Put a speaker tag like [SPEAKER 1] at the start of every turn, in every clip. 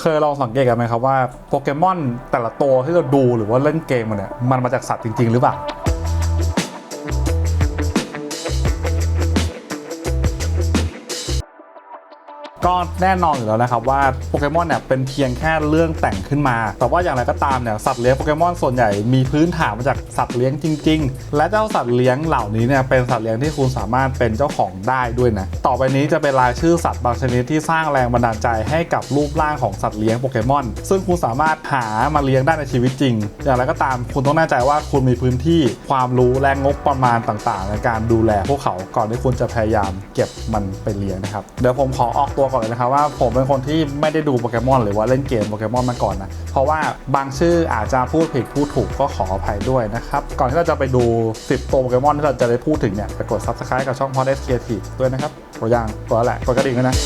[SPEAKER 1] เคยลองสังเกตกันไหมครับว่าโปเกมอนแต่ละตัวที่เราดูหรือว่าเล่นเกมมันเนี่ยมันมาจากสัตว์จริง ๆ หรือเปล่า ก็แน่นอนอยู่แล้วนะครับว่าโปเกมอนเนี่ยเป็นเพียงแค่เรื่องแต่งขึ้นมา แต่ว่าอย่างไรก็ตามเนี่ยสัตว์เลี้ยงโปเกมอนส่วนใหญ่มีพื้นฐานมาจากสัตว์เลี้ยงจริง ๆ และเจ้าสัตว์เลี้ยงเหล่านี้เนี่ยเป็นสัตว์เลี้ยงที่คุณสามารถเป็นเจ้าของได้ด้วยนะต่อไปนี้จะเป็นรายชื่อสัตว์บางชนิดที่สร้างแรงบันดาลใจให้กับรูปร่างของสัตว์เลี้ยงโปเกมอนซึ่งคุณสามารถหามาเลี้ยงได้ในชีวิตจริง อย่างไรก็ตามคุณต้องแน่ใจว่าคุณมีพื้นที่ความรู้และงบประมาณต่างๆ ในการดูแลพวกเขาก่อนที่คุณจะพยายามเก็บมันไปเลี้ยงนะครับเดี๋ยวผมขอออกตัวก่อนเลยนะครับว่าผมเป็นคนที่ไม่ได้ดูโปเกมอนหรือว่าเล่นเกมโปเกมอนมาก่อนนะ เพราะว่าบางชื่ออาจจะพูดผิดพูดถูกก็ขออภัยด้วยนะครับ ก่อนที่เราจะไปดู 10 ตัวโปเกมอนที่เราจะได้พูดถึงเนี่ยไปกด subscribe กับช่อง p o d s Creative ด้วยนะครับกดยังกดแล้วแหละกดกระดิ่งด้วยนะ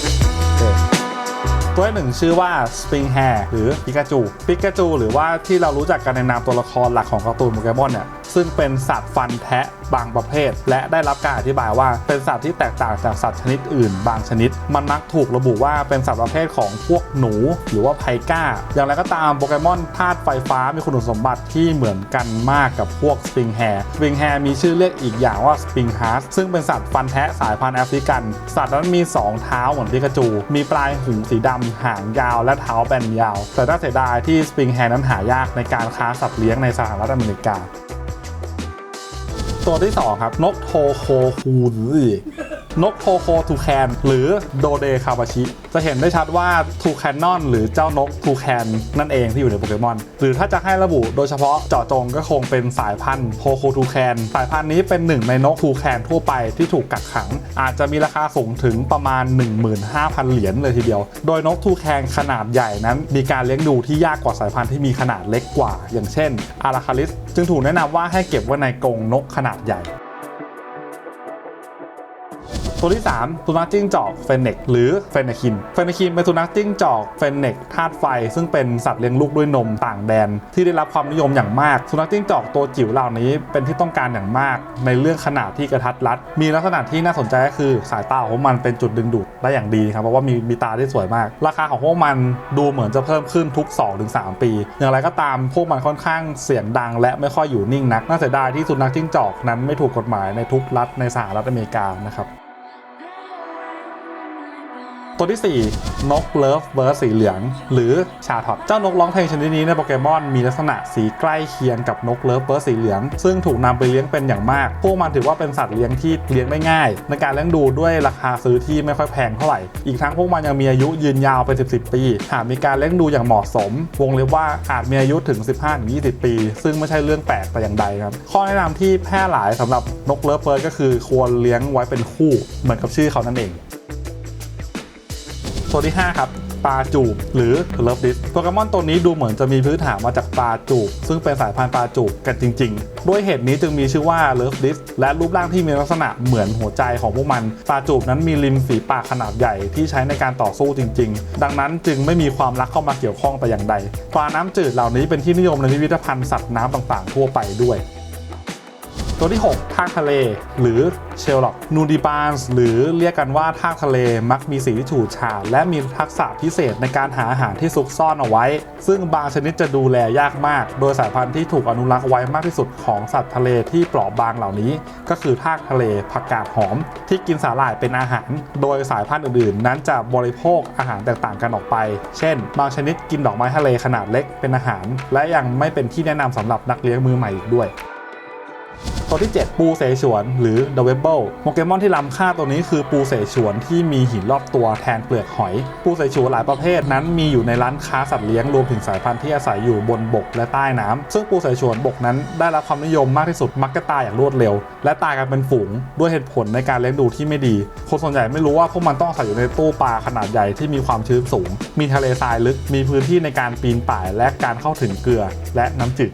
[SPEAKER 1] ตัวหนึ่งชื่อว่า Spring Hair หรือปิกาจูปิกาจูหรือว่าที่เรารู้จักกันในนามตัวละครหลักของการ์ตูนโปเกมอนเนี่ย ซึ่งเป็นสัตว์ฟันแทะบางประเภท และได้รับการอธิบายว่าเป็นสัตว์ที่แตกต่างจากสัตว์ชนิดอื่น บางชนิด มันมักถูกระบุว่าเป็นสัตว์ประเภทของพวกหนู หรือว่าไพก้า อย่างไรก็ตามโปเกมอนธาตุไฟฟ้ามีคุณสมบัติที่เหมือนกันมากกับพวก Spring Hair Spring Hair มีชื่อเรียกอีกอย่างว่า Spring Heart ซึ่งเป็นสัตว์ฟันแทะสายพันธุ์แอฟริกัน สัตว์นั้นมีสองเท้าเหมือนปิกาจู มีปลายหูสีดำหางยาว และเท้าแบนยาว แต่น่าเสียดายที่ Spring Hair นั้นหายากในการค้าสัตว์เลี้ยงในสหรัฐอเมริกา ตัวที่สองครับ นกโทโคคูน นกโทโคทูแคนหรือโดเดคาบาชิ จะเห็นได้ชัดว่าทูแคนนอนหรือเจ้านกทูแคนนั่นเองที่อยู่ในโปเกมอน หรือถ้าจะให้ระบุโดยเฉพาะเจาะจงก็คงเป็นสายพันธุ์โทโคทูแคนสายพันธุ์นี้เป็นหนึ่งในนกทูแคนทั่วไปที่ถูกกักขัง อาจจะมีราคาสูงถึงประมาณ 15,000 เหรียญเลยทีเดียว โดยนกทูแคนขนาดใหญ่นั้น มีการเลี้ยงดูที่ยากกว่าสายพันธุ์ที่มีขนาดเล็กกว่า อย่างเช่นอาราคาลิส จึงถูกแนะนำว่าให้เก็บไว้ในกรงนกขนาดใหญ่ ตัวที่ 3 สุนัขจิ้งจอกเฟนเน็กหรือเฟนเนคิน เฟนเนคินเป็นสุนัขจิ้งจอกเฟนเน็กธาตุไฟ ซึ่งเป็นสัตว์เลี้ยงลูกด้วยนมต่างแดน ที่ได้รับความนิยมอย่างมาก สุนัขจิ้งจอกตัวจิ๋วเหล่านี้เป็นที่ต้องการอย่างมาก ในเรื่องขนาดที่กระทัดรัด มีลักษณะที่น่าสนใจก็คือสายตาของมันเป็นจุดดึงดูดได้อย่างดีครับเพราะว่ามีมีตาที่สวยมาก ราคาของพวกมันดูเหมือนจะเพิ่มขึ้นทุก 2-3 ปี อย่างไรก็ตามพวกมันค่อนข้างเสียงดัง และไม่ค่อยอยู่นิ่งนักน่าเสียดายที่สุนัขจิ้งจอกนั้นไม่ถูกกฎหมายในทุกรัฐในสหรัฐอเมริกานะครับ ตัวที่ 4 นกเลิฟเบิร์ดสีเหลือง หรือชาท็อตเจ้านกร้องเพลงชนิดนี้ในโปเกมอนมีลักษณะสีใกล้เคียงกับนกเลิฟเบิร์ดสีเหลือง ซึ่งถูกนำไปเลี้ยงเป็นอย่างมาก พวกมันถือว่าเป็นสัตว์เลี้ยงที่เลี้ยงได้ง่าย ในการเลี้ยงดูด้วยราคาซื้อที่ไม่ค่อยแพงเท่าไหร่ อีกทั้งพวกมันยังมีอายุยืนยาวไป10 10 ปี หากมีการเลี้ยงดูอย่างเหมาะสม วงเล็บว่าอาจมีอายุถึง 15-20 ปี ซึ่งไม่ใช่เรื่องแปลกแต่อย่างใดครับ ข้อแนะนำที่แพร่หลายสำหรับนกเลิฟเบิร์ดก็คือควรเลี้ยงไว้เป็นคู่เหมือนกับชื่อเขานั่นเอง ตัวที่ 5 ครับปลาจูบหรือเลิฟดิสโปเกมอนตัวนี้ดูเหมือนจะมีพื้นฐานมาจากปลาจูบ ซึ่งเป็นสายพันธุ์ปลาจูบกันจริงๆ ด้วยเหตุนี้จึงมีชื่อว่าเลิฟดิสและรูปร่างที่มีลักษณะเหมือนหัวใจของพวกมัน ปลาจูบนั้นมีริมฝีปากขนาดใหญ่ที่ใช้ในการต่อสู้จริง ๆ ดังนั้นจึงไม่มีความรักเข้ามาเกี่ยวข้องแต่อย่างใดปลาน้ำจืดเหล่านี้เป็นที่นิยมในพิพิธภัณฑ์สัตว์น้ำต่างๆ ทั่วไปด้วย ตัวที่ 6 ทากทะเล หรือเชลล็อกนูดิบานส์หรือเรียกกันว่าทากทะเลมักมีสีที่ฉูดฉาดและมีทักษะพิเศษในการหาอาหารที่ซุกซ่อนเอาไว้ ซึ่งบางชนิดจะดูแลยากมาก โดยสายพันธุ์ที่ถูกอนุรักษ์ไว้มากที่สุดของสัตว์ทะเลที่เปราะบางเหล่านี้ ก็คือทากทะเลผักกาดหอม ที่กินสาหร่ายเป็นอาหาร โดยสายพันธุ์อื่นๆ นั้นจะบริโภคอาหารแตกต่างกันออกไป เช่น บางชนิดกินดอกไม้ทะเลขนาดเล็กเป็นอาหาร และยังไม่เป็นที่แนะนำสำหรับนักเลี้ยงมือใหม่อีกด้วย ตัวที่ 7 ปูเสฉวน หรือ The w e b b l e โปเกมอนที่ล้ำค่าตัวนี้คือปูเสฉวนที่มีหินรอบตัวแทนเปลือกหอย ปูเสฉวนหลายประเภทนั้นมีอยู่ในร้านค้าสัตว์เลี้ยงรวมถึงสายพันธุ์ที่อาศัยอยู่บนบกและใต้น้ำซึ่งปูเสฉวนบกนั้นได้รับความนิยมมากที่สุดมักจะตายอย่างรวดเร็ว และตายกันเป็นฝูงด้วยเหตุผลในการเลี้ยงดูที่ไม่ดี คนส่วนใหญ่ไม่รู้ว่าพวกมันต้องอาศัยอยู่ในตู้ปลาขนาดใหญ่ที่มีความชื้นสูง มีทะเลทรายลึกมีพื้นที่ในการปีนป่ายและการเข้าถึงเกลือและน้ำจืด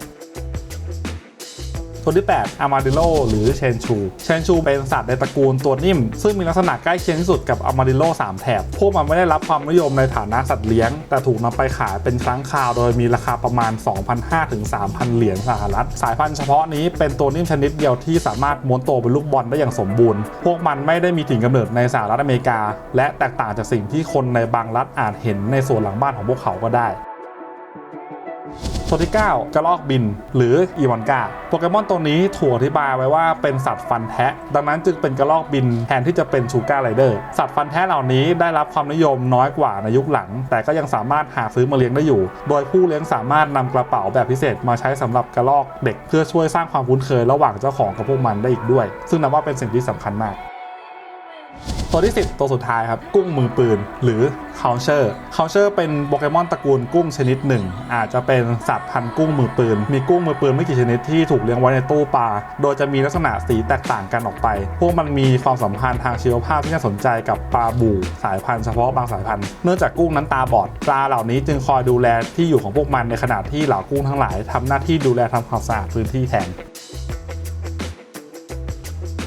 [SPEAKER 1] ตัวที่ 8 อามาดิโลหรือเชนชู เชนชูเป็นสัตว์ในตระกูลตัวนิ่ม ซึ่งมีลักษณะใกล้เคียงที่สุดกับอามาดิโล3แถบ พวกมันไม่ได้รับความนิยมในฐานะสัตว์เลี้ยง แต่ถูกนำไปขายเป็นครั้งคราว โดยมีราคาประมาณ 2,500ถึง3,000 เหรียญสหรัฐ สายพันธุ์เฉพาะนี้เป็นตัวนิ่มชนิดเดียวที่สามารถม้วนโตเป็นลูกบอลได้อย่างสมบูรณ์ พวกมันไม่ได้มีถิ่นกำเนิดในสหรัฐอเมริกา และแตกต่างจากสิ่งที่คนในบางรัฐอาจเห็นในส่วนหลังบ้านของพวกเขาก็ได้ ตัวที่ 9 กระลอกบิน หรืออีวอนกาโปเกมอนตัวนี้ถูกอธิบายไว้ว่าเป็นสัตว์ฟันแทะ ดังนั้นจึงเป็นกระลอกบินแทนที่จะเป็นชูการ์ไรเดอร์สัตว์ฟันแทะเหล่านี้ได้รับความนิยมน้อยกว่าในยุคหลัง แต่ก็ยังสามารถหาซื้อมาเลี้ยงได้อยู่ โดยผู้เลี้ยงสามารถนำกระเป๋าแบบพิเศษมาใช้สำหรับกระลอกเด็ก เพื่อช่วยสร้างความคุ้นเคยระหว่างเจ้าของกับพวกมันได้อีกด้วย ซึ่งนับว่าเป็นสิ่งที่สำคัญมาก ตัวที่ 10 ตัวสุดท้ายครับ กุ้งมือปืน หรือ c o u n c h e r c o u n c h e r เป็นโปเกมอนตระกูลกุ้งชนิดหนึ่ง อาจจะเป็นสัตว์พันธุ์กุ้งมือปืน มีกุ้งมือปืนไม่กี่ชนิดที่ถูกเลี้ยงไว้ในตู้ปลา โดยจะมีลักษณะสีแตกต่างกันออกไป พวกมันมีความสัมพันธ์ทางชีวภาพที่น่าสนใจกับปลาบู่สายพันธุ์เฉพาะบางสายพันธุ์ เนื่องจากกุ้งนั้นตาบอด ปลาเหล่านี้จึงคอยดูแลที่อยู่ของพวกมันในขณะที่เหล่ากุ้งทั้งหลายทำหน้าที่ดูแลทำความสะอาดพื้นที่แทน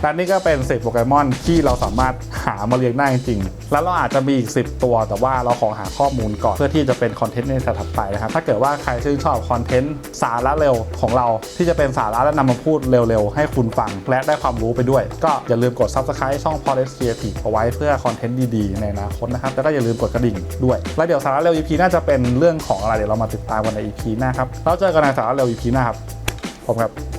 [SPEAKER 1] และนี่ก็เป็น10โปเกมอนที่เราสามารถ หามาเลี้ยงได้จริงๆแล้วเราอาจจะมีอีก 10 ตัว แต่ว่าเราขอหาข้อมูลก่อนเพื่อที่จะเป็นคอนเทนต์ในถัดไปนะครับ ถ้าเกิดว่าใครชื่นชอบคอนเทนต์สาระเร็วของเราที่จะเป็นสาระและนำมาพูดเร็วๆ ให้คุณฟังและได้ความรู้ไปด้วย ก็อย่าลืมกด subscribe ช่อง p o l i s Creative เอาไว้เพื่อคอนเทนต์ดีๆ ในอนาคตนะครับ แล้วก็อย่าลืมกดกระดิ่งด้วย แล้วเดี๋ยวสาระเร็ว EP น่าจะเป็นเรื่องของอะไรเดี๋ยวเรามาติดตามกันใน EP หน้าครับแล้วเจอกันในสาระเร็ว EP หน้าครับผมครับ